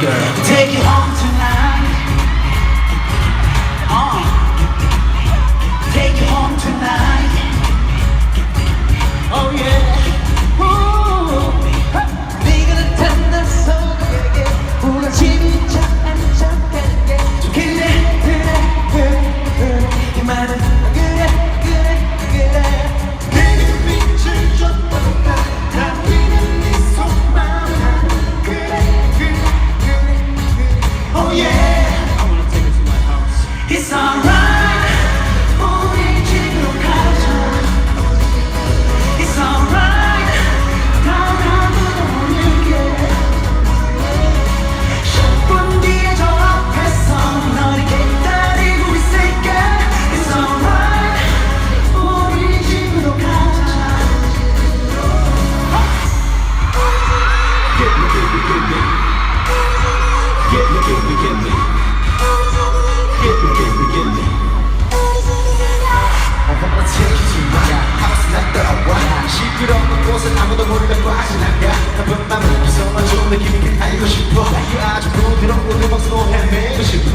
Take it home. 시끄러운 곳은 아무도 모르는 빠져나가 한번 맘을 기서만 좋은 느낌이 알고 싶어. 아주 부드럽고 도망서 헤매고 싶어